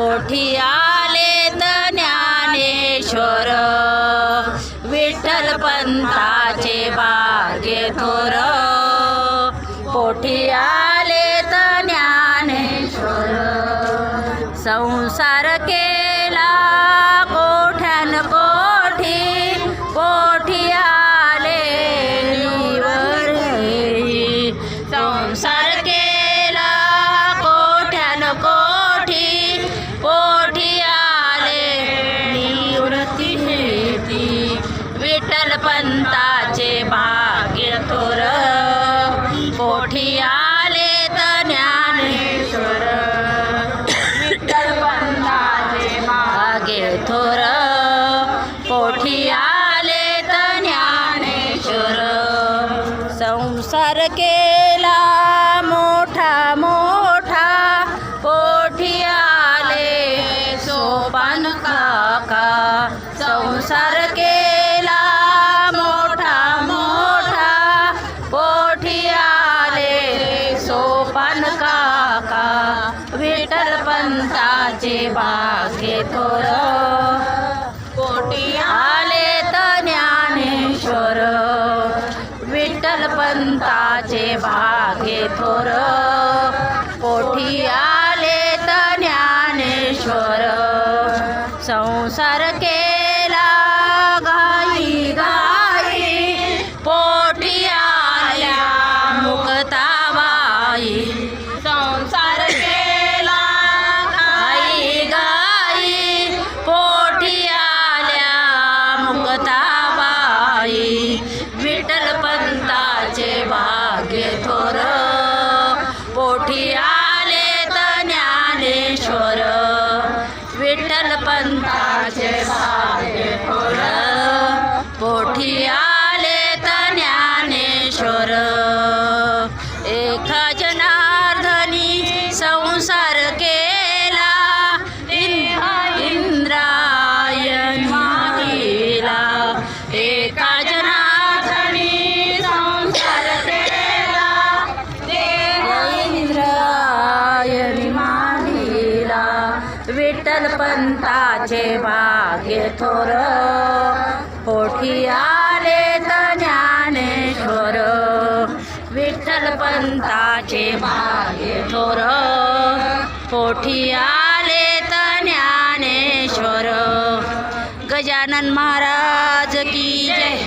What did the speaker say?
पोठी आले ज्ञानेश्वर? विठ्ठल पंथाचे बागे थोर. पोठी आले ज्ञानेश्वर? संसार के कोठी आले ज्ञानेश्वर संसार केला मोठा मोठा पोठी आले सोपान काका. संसार केला मोठा मोठा पोठी आले सोपान काका. विठ्ठल पंताचे भाग्य थोर पंताचे भागे थोर. पोठी आले तर ज्ञानेश्वर? संसार भाग्य थोर. पोठी आले तर ज्ञानेश्वर. विठ्ठल पंथाचे भाग्य थोर. पोठी संताचे भाग्य थोर होठी आले ज्ञानेश्वर विठ्ठल पंताचे भाग्य थोर होठी आले ज्ञानेश्वर. गजानन महाराज की जय.